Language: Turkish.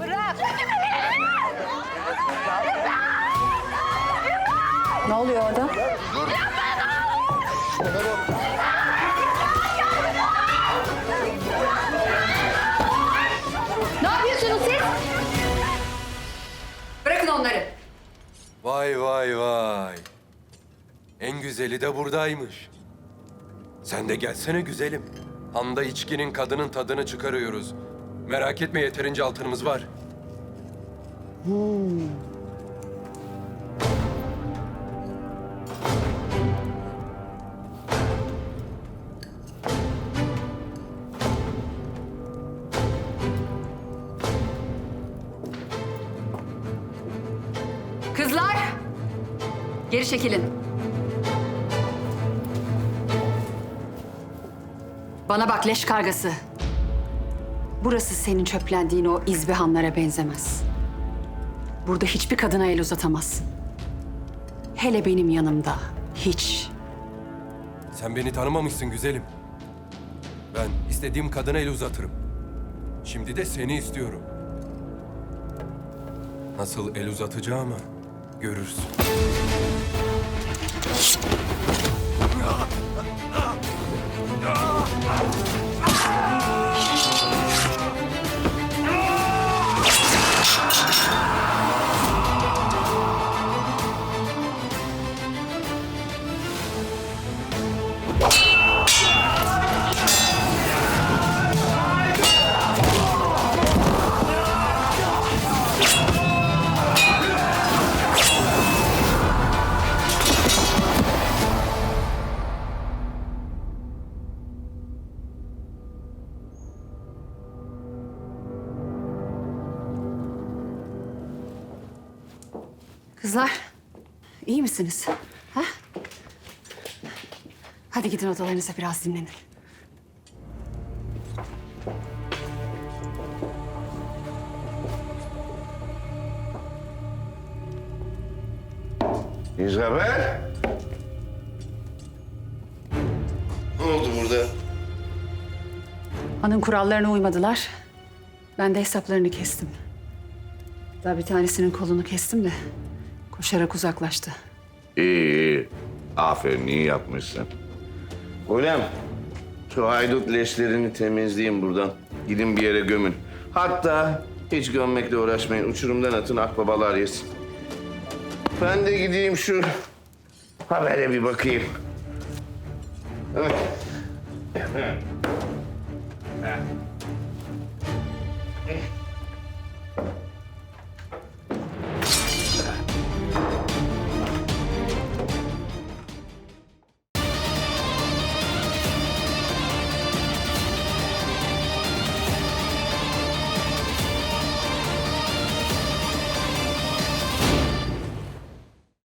Bırak. Ne oluyor orada? Ne yapıyorsunuz siz? Bırakın onları. Vay vay vay. En güzeli de buradaymış. Sen de gelsene güzelim. Handa içkinin kadının tadını çıkarıyoruz. Merak etme yeterince altınımız var. Kızlar! Geri çekilin. Bana bak leş kargası. Burası senin çöplendiğin o izbihanlara benzemez. Burada hiçbir kadına el uzatamazsın. Hele benim yanımda. Hiç. Sen beni tanımamışsın güzelim. Ben istediğim kadına el uzatırım. Şimdi de seni istiyorum. Nasıl el uzatacağımı görürsün. Kızlar, iyi misiniz? Ha? Hadi gidin odalarınıza biraz dinlenin. İzabel? Ne oldu burada? Hanın kurallarına uymadılar. Ben de hesaplarını kestim. Daha bir tanesinin kolunu kestim de koşarak uzaklaştı. İyi iyi. Aferin iyi yapmışsın. Ulem, şu haydut leşlerini temizleyin buradan. Gidin bir yere gömün. Hatta hiç gömmekle uğraşmayın. Uçurumdan atın akbabalar yesin. Ben de gideyim şu habere bir bakayım. Evet.